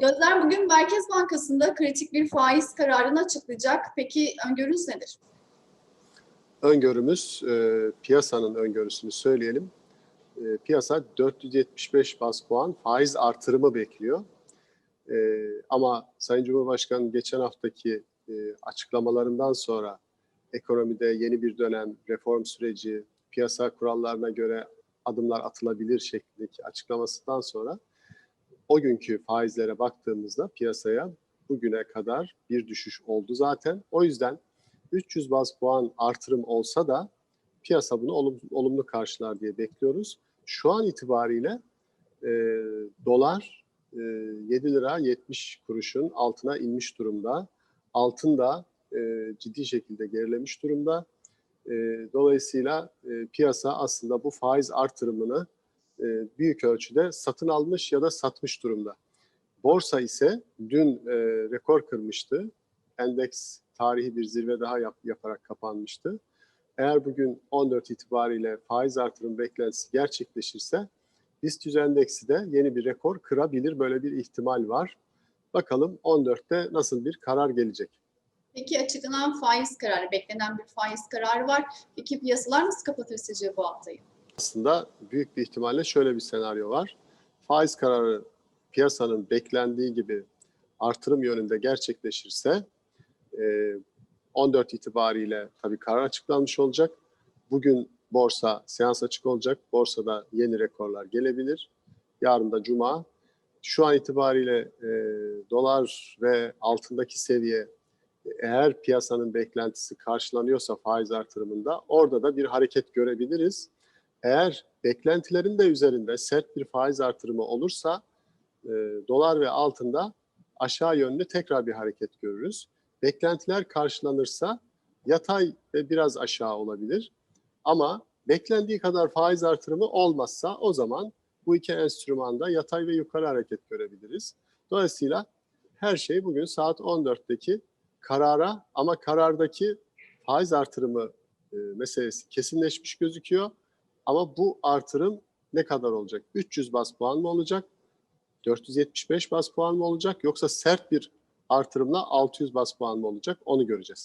Gözler bugün Merkez Bankası'nda kritik bir faiz kararını açıklayacak. Peki öngörünüz nedir? Öngörümüz, e, piyasanın öngörüsünü söyleyelim. E, piyasa 475 bas puan faiz artırımı bekliyor. E, ama Sayın Cumhurbaşkanı geçen haftaki e, açıklamalarından sonra ekonomide yeni bir dönem reform süreci, piyasa kurallarına göre adımlar atılabilir şeklindeki açıklamasından sonra o günkü faizlere baktığımızda piyasaya bugüne kadar bir düşüş oldu zaten. O yüzden 300 baz puan artırım olsa da piyasa bunu olum, olumlu karşılar diye bekliyoruz. Şu an itibariyle e, dolar e, 7 lira 70 kuruşun altına inmiş durumda. Altın da e, ciddi şekilde gerilemiş durumda. E, dolayısıyla e, piyasa aslında bu faiz artırımını e, büyük ölçüde satın almış ya da satmış durumda. Borsa ise dün e, rekor kırmıştı. Endeks tarihi bir zirve daha yap, yaparak kapanmıştı. Eğer bugün 14 itibariyle faiz artırım beklentisi gerçekleşirse BIST 100 endeksi de yeni bir rekor kırabilir. Böyle bir ihtimal var. Bakalım 14'te nasıl bir karar gelecek. Peki açıklanan faiz kararı, beklenen bir faiz kararı var. Peki piyasalar nasıl kapatır sizce bu haftayı? Aslında büyük bir ihtimalle şöyle bir senaryo var. Faiz kararı piyasanın beklendiği gibi artırım yönünde gerçekleşirse 14 itibariyle tabii karar açıklanmış olacak. Bugün borsa seans açık olacak. Borsada yeni rekorlar gelebilir. Yarın da cuma. Şu an itibariyle e, dolar ve altındaki seviye eğer piyasanın beklentisi karşılanıyorsa faiz artırımında orada da bir hareket görebiliriz. Eğer beklentilerin de üzerinde sert bir faiz artırımı olursa e, dolar ve altında aşağı yönlü tekrar bir hareket görürüz. Beklentiler karşılanırsa yatay ve biraz aşağı olabilir. Ama beklendiği kadar faiz artırımı olmazsa o zaman bu iki enstrümanda yatay ve yukarı hareket görebiliriz. Dolayısıyla her şey bugün saat 14'teki karara ama karardaki faiz artırımı e, meselesi kesinleşmiş gözüküyor. Ama bu artırım ne kadar olacak? 300 bas puan mı olacak? 475 bas puan mı olacak? Yoksa sert bir artırımla 600 bas puan mı olacak? Onu göreceğiz.